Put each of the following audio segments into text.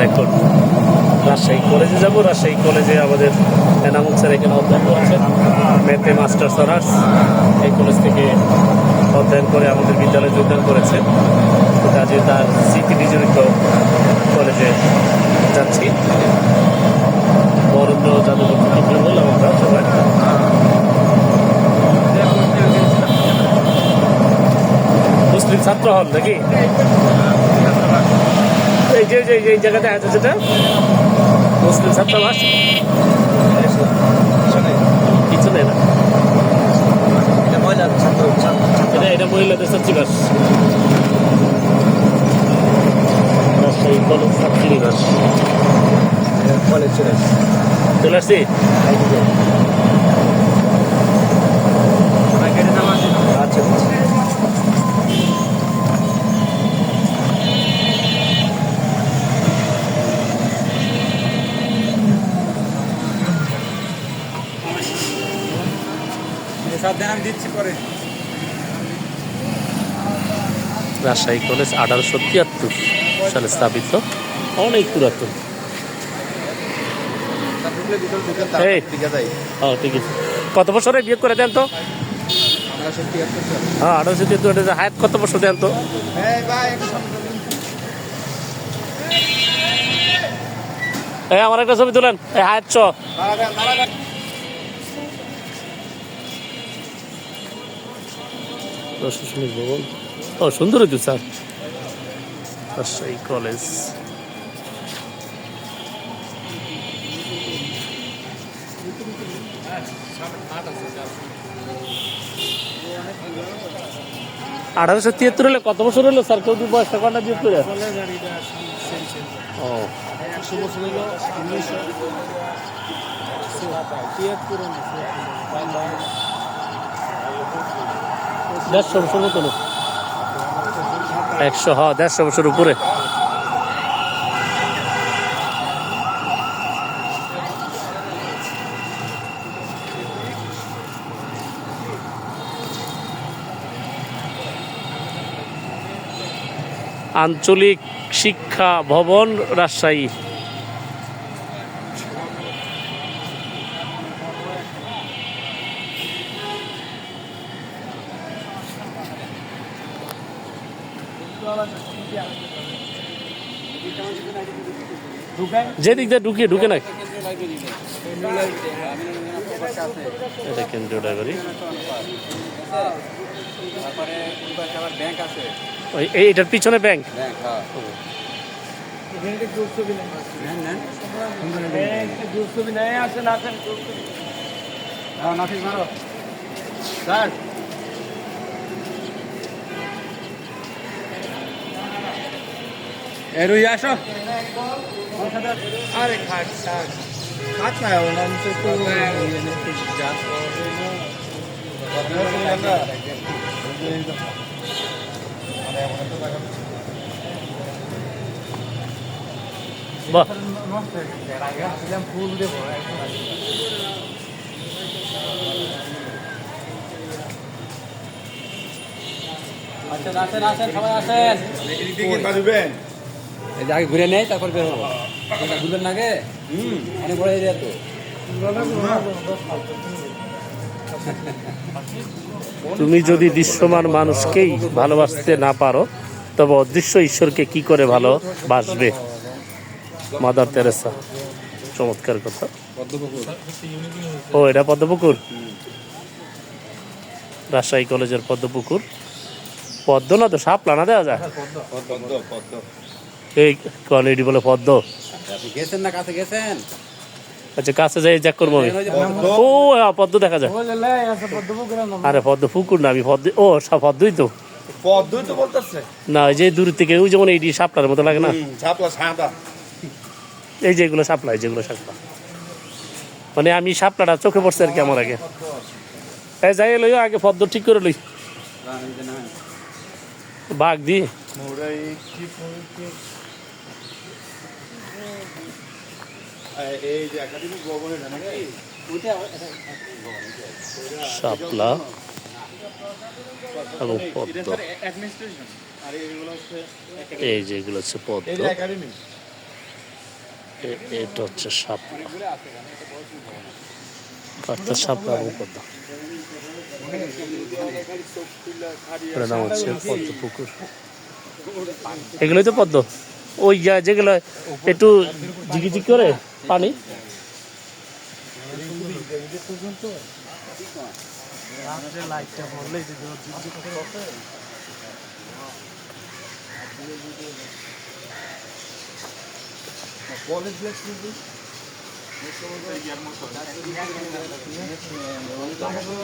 দেখুন রাজশাহী কলেজে যাব, রাজশাহী কলেজে আমাদের এনামুল স্যার এখানে অধ্যয়ন করেছেন মেতে মাস্টার্স অনার্স এই কলেজ থেকে অধ্যয়ন করে আমাদের বিদ্যালয়ে যোগদান করেছে তো কাজে তার স্মৃতি বিজড়িত কলেজে যাচ্ছি। বরেন্দ্র থেকে বললাম আমরা সবাই। মুসলিম ছাত্র হল নাকি? এই যে যে এই জায়গাটা আছে সেটা? মুসলিম ছাত্রাবাস কিছু নেই না। এটা এটা মহিলাদের ছাত্রীবাস রাজশাহী কলেজ ছাত্রীনিবাস কলেজ চলে আসছে। সাবধান আমি দিচ্ছি পরে। রাজশাহী কলেজ আঠারোশো তিয়াত্তর সালে স্থাপিত। অনেক পুরাতন। ঠিক আছে কত বছরে বিয়ে করে দেন তো? হ্যাঁ আঠারোশো তিয়াত্তর হায়াত কত বছর দেন তো? এই আমার একটা ছবি তোলেন। হায়াত চ। প্রশাসনিক ভবন। ও সুন্দর হইতো স্যার। রাজশাহী কলেজ। আঠারোশো তিয়াত্তর হলে কত বছর হলো স্যার? কেউ কি বয়সটা কটা যোগ করে ও। একশো বছর হলো উনিশশো তিয়াত্তর দেড়শো বছর মতো না একশো হ্যাঁ দেড়শো বছর উপরে। আঞ্চলিক শিক্ষা ভবন রাজশাহী। যেদিক দিয়ে ঢুকে ঢুকে না? এটা কেন্দ্রীয় ডাইভারি তারপরে আবার ব্যাংক আছে ওই, এই- এটার পিছনে ব্যাংক নাফিস মারো স্যার এ রুই আসো। আরে খাট খাট। খাট না তো তো বাহ ফুল দেবো আসেন আসেন আসেন সবাই আসেন। এই যে আগে ঘুরে নেই তারপর বের হব। এটা ঘুরবেন না আগে? অনেক বড় এরিয়া তো। তুমি যদি দৃশ্যমান মানুষকেই ভালোবাসতে না পারো তবে অদৃশ্য ঈশ্বরকে কি করে ভালোবাসবে? মাদার তেরেসা চমৎকার কথা। ও এটা পদ্মপুকুর? রাজশাহী কলেজের পদ্মপুকুর। পদ্ম না তো সাপ লানা দেওয়া যায়? এই কোয়ালিটি বলে পদ্ম। আপনি গেছেন না কাছে গেছেন? আচ্ছা কাছে যাই জ্যাক করব আমি। ও হ্যাঁ, পদ্ম দেখা যায়। আরে পদ্ম পুকুর না আমি পদ্ম ও সব পদ্মই তো। পদ্মই তো বলতেছে। না ওই যে দূর থেকে ওই যেমন এইটি সাপটার মতো লাগে না? ঝাপলা সাদা এই যেগুলো সাপলা এই যেগুলো সাপলা। মানে আমি সাপলাটা চোখে পড়ছে আর কি আমার আগে। এই যাই লই আগে পদ্ম ঠিক করে লই। বাঘ দি মোরাই কি এই যে একাডেমিক ভবনের নাকি শাপলা এবং পদ্ম। এই যে এগুলো হচ্ছে পদ্ম। এটা হচ্ছে সাপ কাঠটা সাপ এবং পদ্মা। নাম হচ্ছে পদ্ম পুকুর এগুলোই তো পদ্ম। ওই যেগুলো একটু ঝিকি করে পানি।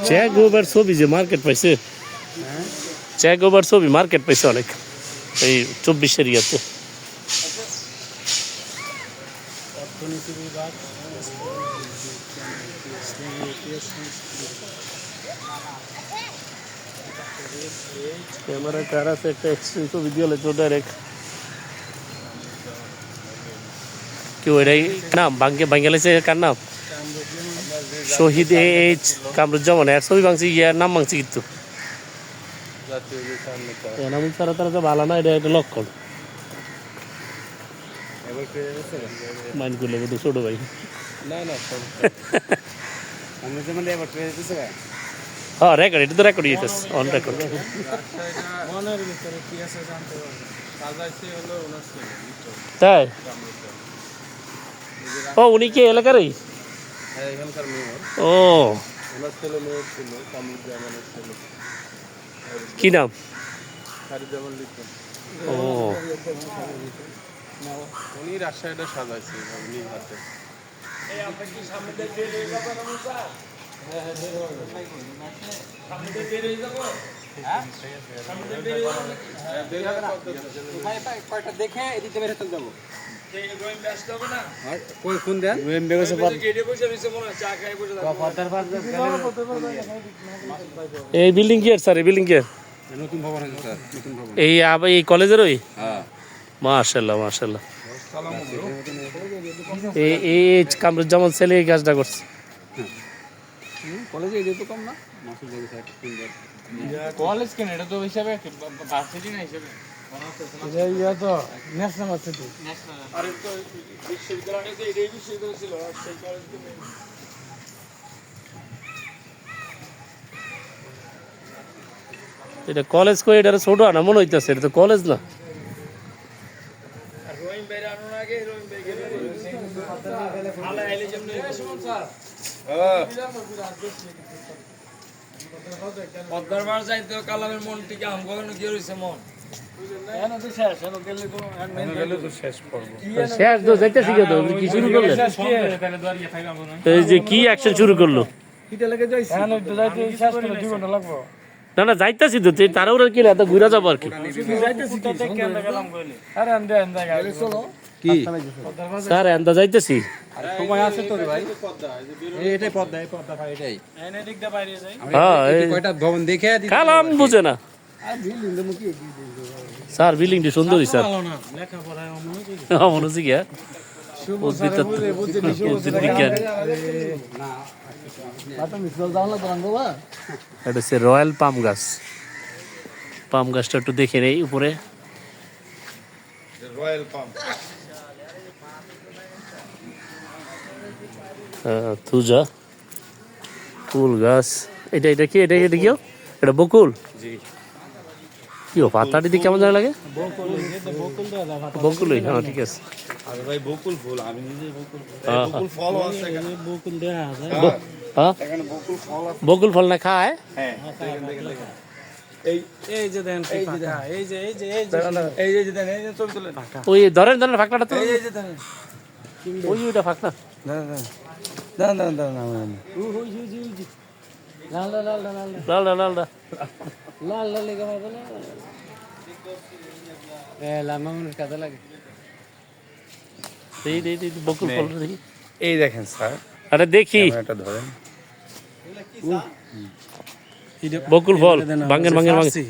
চেক ওভার ছবি যে মার্কেট পাইছে। চেক ওভার ছবি মার্কেট পাইছে অনেক। এই চব্বিশের ইয়াতে ক্যামেরা কার আছে? একটা এক্সট্রিম ছবি দিয়ে ডাইরেক্ট কি ওইটাই নাম? বাঙ্গে বাঙ্গালিসে কার নাম? শহীদ এইচ কামরুজ্জামান। এর ছবি ভাঙছি ইয়ার নাম ভাঙছি কিন্তু। এনাম তারা তারা তো ভালো না এটা একটা লক্ষণ। মাইন্ড করলে বোধ ছোট ভাই। না আমরা যেমন হ্যাঁ রেকর্ড এটা তো রেকর্ড অন রেকর্ড মনের ভিতরে কি আছে জানতে পারব। সাজাইছে হলো ওনার ছেলে তাই? ও উনি কি এলাকারই? হ্যাঁ এখানকার মেয়র। ও। ওনার ছেলে কি নাম? লিখুন ও। উনি রাজশাহীটা সাজাইছে উনি হাতে। দেখে এদিকে বের হতে যাব? কই ফোন দেন? রহিম এই বিল্ডিং কি স্যার এই বিল্ডিং কি এর? নতুন ভবন আছে স্যার নতুন ভবন। এই আবার এই কলেজের ওই? হ্যাঁ। মাশাল্লাহ মাশাল্লাহ এই এই কামরুজ্জামান ছেলে এই কাজটা করছে। কলেজে তো কম না কলেজ কেন? এটা তো হিসাবে ভার্সিটি না হিসাবে? কলেজ তো নেই। এটা কলেজ কই? এটা ছোট আনা মনে হইতেছে এটা তো কলেজ না আর রহিম ভাই আনার আগে রহিম ভাই গেলে আলা আইলে যেমনি পদ্মার বার যাইতে কালামের মন থেকে আম কখনো কি রয়েছে মন। শেষ তো যাইতেছি কে তো কি? শুরু করলেন এই যে কি অ্যাকশন শুরু করল? না না যাইতেছি তো তে- তারা ওরা কি ঘুরে যাব আর কি। কি? স্যার এন্দা যাইতেছি সময় আছে তো রে ভাই। এই এটাই পদ্মা এই পদ্মা ভাই এটাই। হ্যাঁ কয়টা ভবন দেখে কালাম বুঝে না। স্যার বিল্ডিংটি সুন্দরই স্যার। মনোজি গিয়া উদ্ভিদ তত্ত্ব- উদ্ভিদ বিজ্ঞান। এটা হচ্ছে রয়্যাল পাম গাছ। পাম গাছটা একটু দেখে নেই উপরে। রয়্যাল পাম্প আহ, থুজা ফুল গাছ। এটা এটা কি এটা এটা কিও এটা বকুল? কি ও পাতাটি দিয়ে কেমন জানা লাগে? বকুলই। হ্যাঁ ঠিক আছে। আরে ভাই বকুল ফুল আমি নিজে বকুল হ্যাঁ, বকুল ফল আছে এখানে। ব- হ্যাঁ? এখানে বকুল ফল আছে। বকুল ফল না খায়? হ্যাঁ এই এই যে দেন এই যে এই যে এই যে এই যে এই যে দেন এই যে ছবি তুলেন ওই ধরেন ধরেন ফাঁকনাটা তো। এই যে দেন। ওই দাঁড়ান লাল লাল লাল লাল কাজে লাগে। বকুল ফল দেখি। এই দেখেন স্যার। আরে দেখি। এটা ধরেন। বকুল ফল বাঙ্গের বাঙ্গের বাঙ্গের।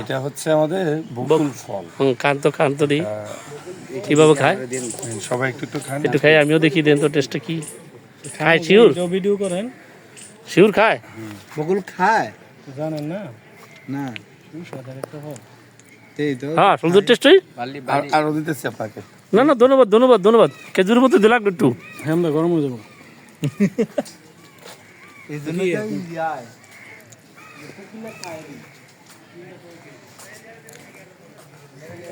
এটা হচ্ছে আমাদের বকুল ফল। হুম, খান তো খান তো কীভাবে খায়? সবাই একটু একটু খান একটু খাই আমিও দেখি দেন তো টেস্টটা কি খায় শিউর ভিডিও করেন। শিউর খায়? বকুল খায়? জানেন না? না। হ্যাঁ সুন্দর টেস্ট হই আর- দিতেছি আপনাকে। না না ধন্যবাদ ধন্যবাদ ধন্যবাদ। খেজুরের মতো দিলাম একটু। হ্যাঁ গরম হয়ে যাব।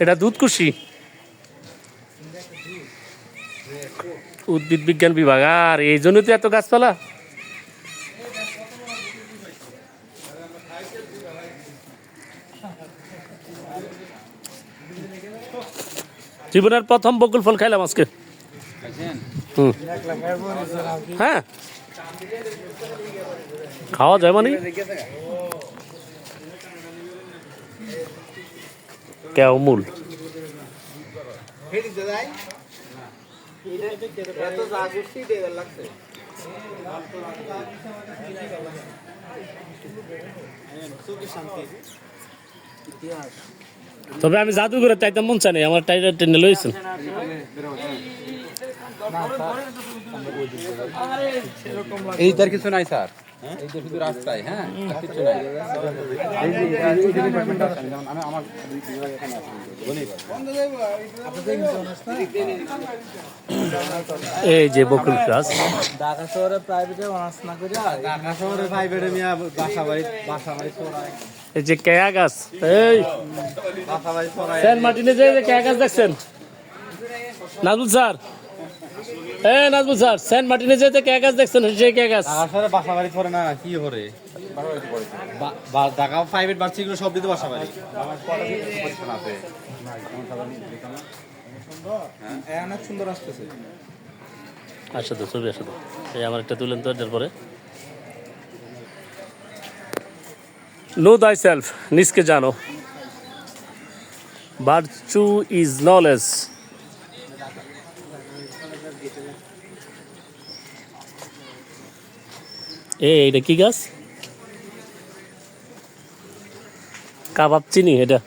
এটা দুধ কুশি? উদ্ভিদ বিজ্ঞান বিভাগ। আর এই জন্য তো এত গাছপালা? জীবনের প্রথম বকুল ফল খাইলাম আজকে। হ্যাঁ। খাওয়া যায় মানে? কেমূল তবে আমি জাদুঘরে চাইতাম মন চাই আমার টাইটার টেনে লইছেন। এইটার কিছু নাই, স্যার। এইটা শুধু রাস্তায় হ্যাঁ? নাই। এই যে বকুল গাছ ঢাকা শহরে প্রাইভেটে অনার্স না করে ঢাকা শহরে প্রাইভেটে মিয়া বাসা বাড়ি বাসা বাড়ি এই যে কেয়া গাছ এই। বাসা বাড়ি চড়ায়। সেন্ট মার্টিনে যে কেয়া গাছ দেখছেন? Nazmul sir. Nazmul sir Saint মার্টিনে যে গাছ দেখছেন সেই কেয়া গাছ বাসা বাড়ি পড়ে না কি করে ঢাকা প্রাইভেট সব দিতে বাসা বাড়ি অনেক সুন্দর আসতেছে। আসো তো ছবি আসো তো। এই আমার একটা তুলেন তো এটার পরে। নো দাই সেলফ নিজকে জানো। ভার্চু ইজ নলেজ এ এটা কি গাছ? কাবাব চিনি, এটা।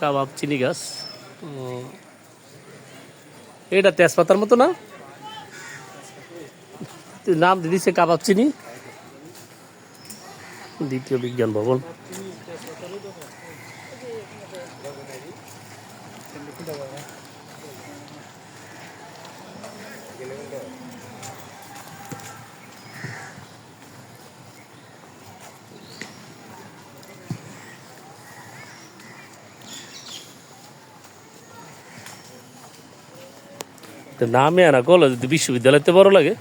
কাবাব চিনি গাছ। এটা তেজপাতার মতো না? নাম দিয়ে দিছে কাবাব চিনি। দ্বিতীয় বিজ্ঞান ভবন। নামে না কলেজ বিশ্ববিদ্যালয়তে বড় লাগে।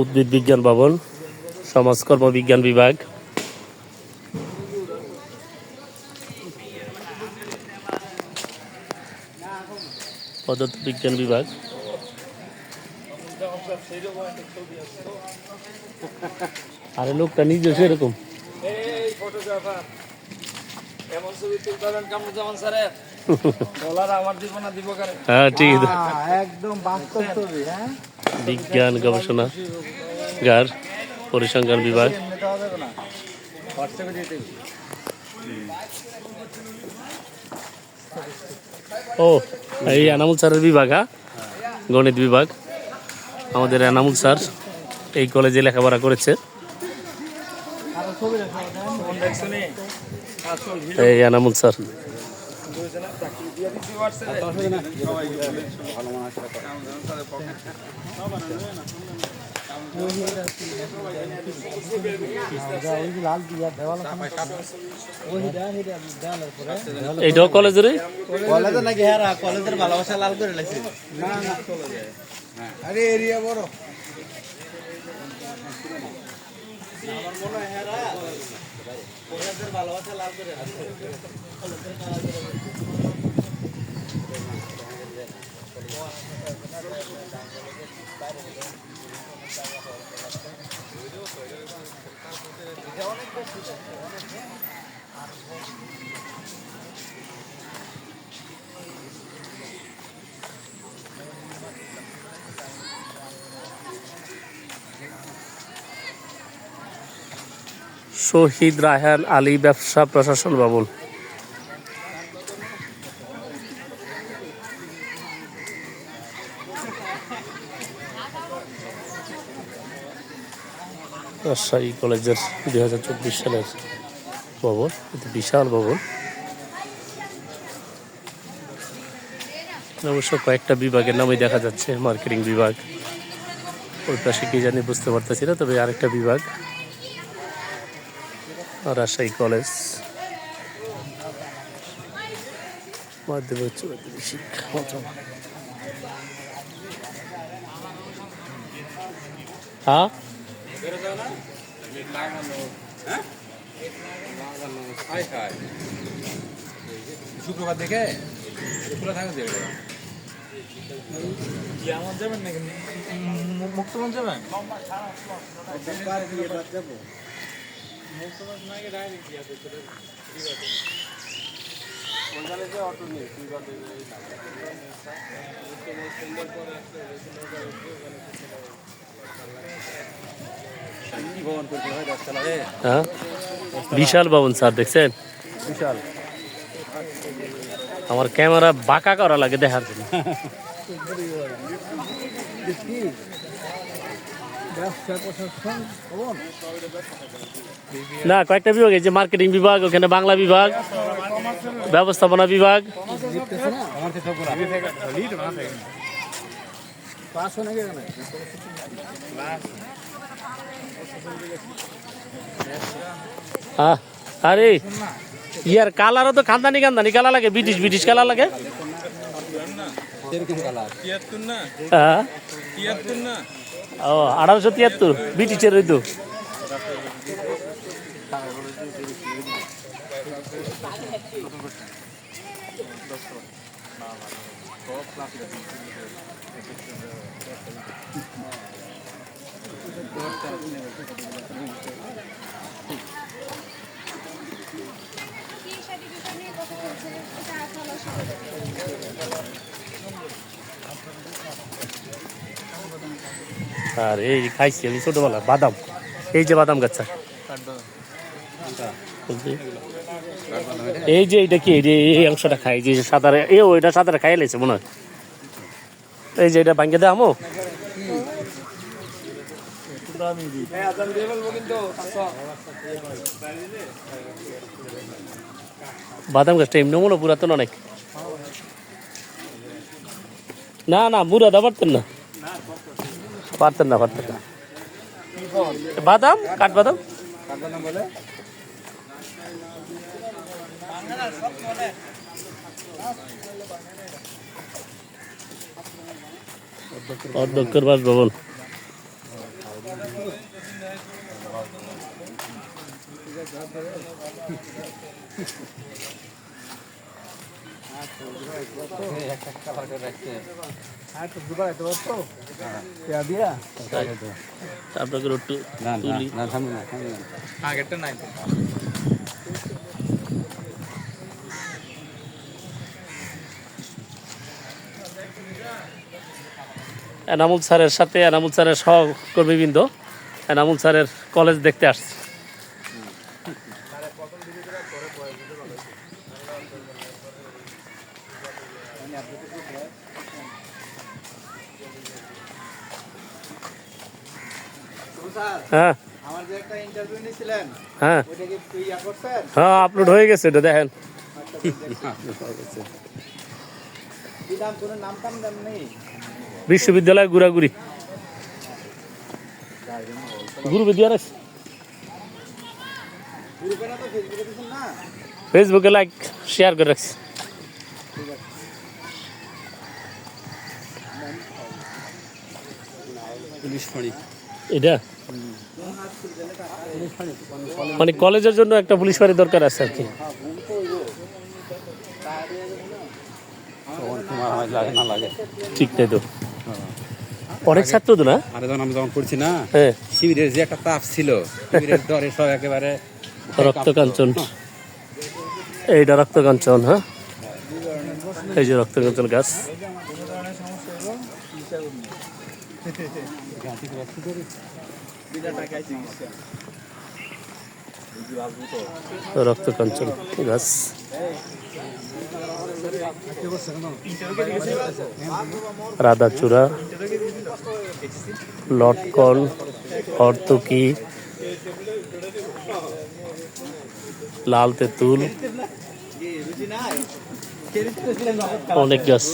উদ্ভিদ বিজ্ঞান ভবন সমাজকর্ম বিজ্ঞান বিভাগ। ঠিক আছে একদম বাস্তব ছবি হ্যাঁ? বিজ্ঞান গবেষণা গার পরিসংখ্যান বিভাগ। হোয়াটসঅ্যাপে দিতে ও, এই এনামুল স্যারের বিভাগ হ্যাঁ? গণিত বিভাগ। আমাদের এনামুল স্যার এই কলেজে লেখাপড়া করেছে। এই এনামুল স্যার। দুইজনে এইটাও কলেজের কলেজে নাকি হ্যাঁ কলেজের ভালোবাসা লাল করে লাগছে না না আরে এরিয়া বড়। আমার মনে হয় হ্যাঁ কলেজের ভালোবাসা লাল করে শহীদ রায়হান আলী ব্যবসা প্রশাসন বাবুল রাজশাহী কলেজের দুই হাজার চব্বিশ সালের ভবন এটি বিশাল ভবন। অবশ্য কয়েকটা বিভাগের নামই দেখা যাচ্ছে, মার্কেটিং বিভাগ। ওই পাশে কি জানি বুঝতে পারতেছি না, তবে আরেকটা বিভাগ, রাজশাহী কলেজ। মাধ্যমিক শিক্ষা হ্যাঁ? হাই হাই শুক্রবার দেখে খোলা থাকে যে আমার যাবেন নাকি? মুক্তমঞ্চ যাবেন? কি ভবন করতে হয় দশতলা রে হ্যাঁ বিশাল ভবন স্যার দেখছেন? বিশাল। আমার ক্যামেরা বাঁকা করা লাগে দেখার জন্য। না কয়েকটা বিভাগ এই যে মার্কেটিং বিভাগ ওখানে বাংলা বিভাগ ব্যবস্থাপনা বিভাগ। আমার আরে, ইয়ার কালারও তো খানদানি খানদানি কালার লাগে, ব্রিটিশ ব্রিটিশ কালার লাগে। কালার ও, আঠারোশো তিয়াত্তর, ব্রিটিশের ওই তো কি সার্টিফিকেট নিয়ে কথা বলছে এটা ভালো সার্টিফিকেট আর এই খাইছি আমি ছোটবেলা, বাদাম। এই যে বাদাম গাছ এই যে এটা কি, এই অংশটা খাই যে সাঁতারে এ ওইটা সাঁতারে খাই লাইছে মনে হয়। এই যে এটা ভাঙ্গে দেওয়া আমো। আজান দিয়ে ফেলব কিন্তু বাদাম গাছটা এমনি মনে হয় পুরাতন অনেক। না না মুরাদা পারতেন না। পারতেন না পারতেন না। বাদাম কাঠ বাদাম? অধ্যক্ষের বাসভবন হ্যাঁ তো দুবার এত পারতো পেয়া দিয়া আপনাকে একটু না না না না। আগেরটা নাই। এনামুল স্যারের সাথে এনামুল স্যারের সহকর্মীবৃন্দ এনামুল স্যারের কলেজ দেখতে আসছে। হ্যাঁ। হ্যাঁ। করছেন? হ্যাঁ আপলোড হয়ে গেছে এটা দেখেন। নাম টাম নেই বিশ্ববিদ্যালয় ঘুরাঘুরি গুরু বিদ্যালয় গ্রুপে ফেসবুকে লাইক শেয়ার করে রাখছি। এটা? মানে কলেজের জন্য একটা পুলিশ বাড়ি দরকার আছে আর কি। ঠিক তাই তো। অনেক ছাত্র তো না? আরে যখন আমি যখন পড়ছি না হ্যাঁ। শিবিরের যে একটা তাপ ছিল শিবিরের ডরে সব একেবারে রক্তকাঞ্চন। এইটা রক্তকাঞ্চন হ্যাঁ? এই যে রক্তকাঞ্চন গাছ। রক্তকাঞ্চন গাছ। রাধাচূড়া লটকন হরতকি, লাল তেঁতুল, অনেক গাছ,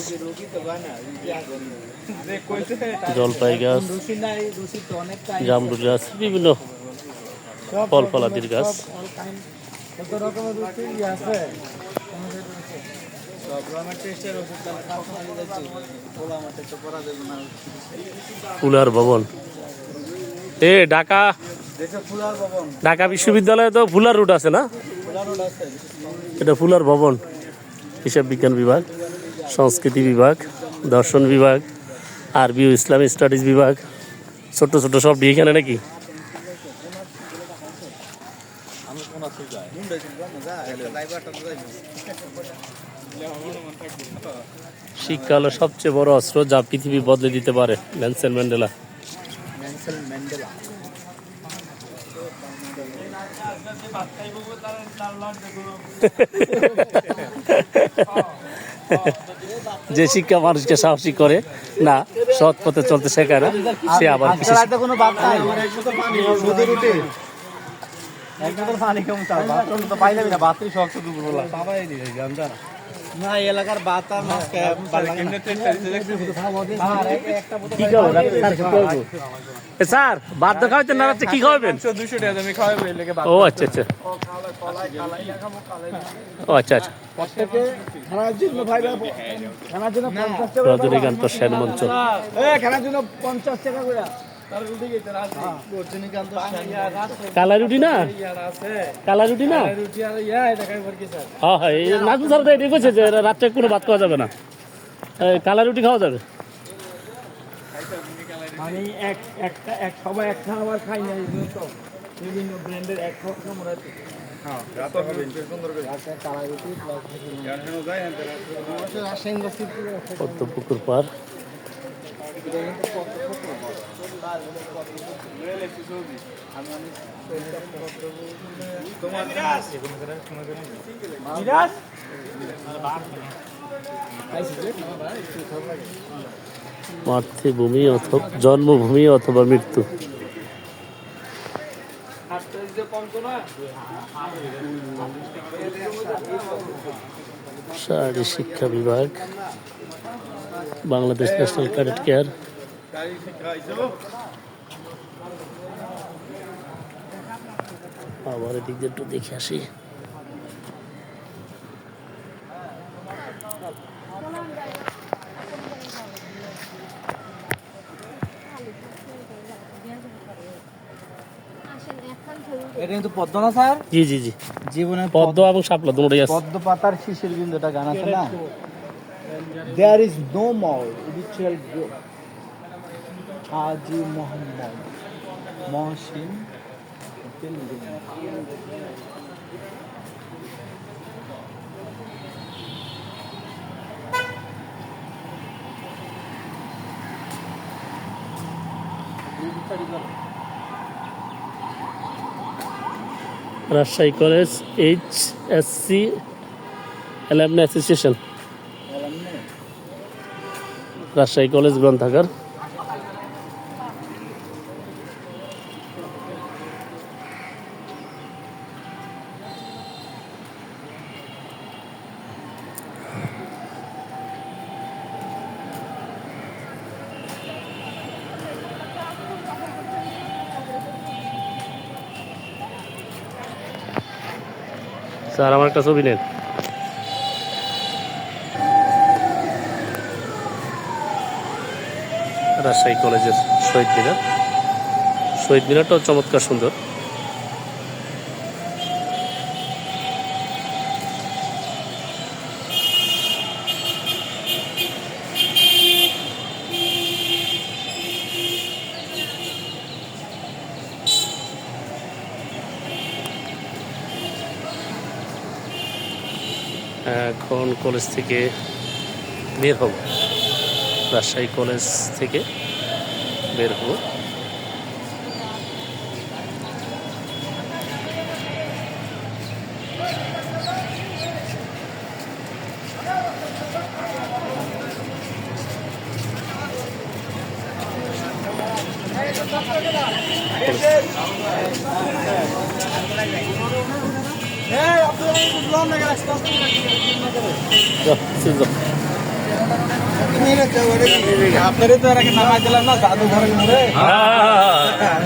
জলপাই গাছ, জামরুল গাছ, বিভিন্ন ফল ফলাদির গাছ। ফুলার ভবন। এ, ঢাকা। ঢাকা বিশ্ববিদ্যালয়ে তো ফুলার রুট আছে না? এটা ফুলার ভবন। হিসাব বিজ্ঞান বিভাগ, সংস্কৃতি বিভাগ, দর্শন বিভাগ, আরবি ও ইসলামী স্টাডিজ বিভাগ। ছোট ছোট সব দিয়ে এখানে নাকি? একটা লাইভারটা তো যাইবো শিক্ষা হলো সবচেয়ে বড় অস্ত্র যা পৃথিবী বদলে দিতে পারে নেলসন ম্যান্ডেলা। ম্যানসেল ম্যান্ডেলা যে শিক্ষা মানুষকে সাহসী করে না সৎ পথে চলতে শেখায় না সে আবার কোনো নাই। পানি কম চাল ভাত তো পাইলাম না ভাতই শক্ত দুপুর না এলাকার মাছ কি খাব। স্যার কি খাওয়াবো? স্যার ভাত হইতে না রাত্রে কি খাওয়াবেন? দুশো টাকা দামে খাওয়াবে এই ও আচ্ছা আচ্ছা। ও আচ্ছা আচ্ছা। রজনীকান্ত সেন মঞ্চ খানার জন্য পঞ্চাশ টাকা করে। কালা রুটি না? কালা রুটি না? হ্যাঁ হ্যাঁ স্যার তো এটাই কইছে যে রাত্রে কোনো ভাত খাওয়া যাবে না। কালা রুটি খাওয়া যাবে? মানে এক একটা এক সবাই খাই না বিভিন্ন ব্র্যান্ডের এক আছে হ্যাঁ পুকুর পার মাতৃভূমি অথবা জন্মভূমি অথবা মৃত্যু। শারীরিক শিক্ষা বিভাগ বাংলাদেশ ন্যাশনাল ক্যাডেট কেয়ার। আবার এদিক দিয়ে একটু দেখে আসি। এটা কিন্তু পদ্ম না স্যার? জি জি জি। জীবনে পদ্ম এবং শাপলা দুটোই আছে পদ্ম পাতার শিশির বিন্দু একটা গান আছে না? There is no mall ritual Haji Mohammad Mohsin Rajshahi college H S C alumni association Rajshahi college গ্রন্থাগার। একটা ছবি নেন। রাজশাহী কলেজের শহীদ মিনার। শহীদ মিনারটাও চমৎকার সুন্দর। এখন কলেজ থেকে বের হব। রাজশাহী কলেজ থেকে বের হব। আপনারই তো এর আগে নামাই দিলাম না জাদুঘরের মোড়ে হ্যাঁ।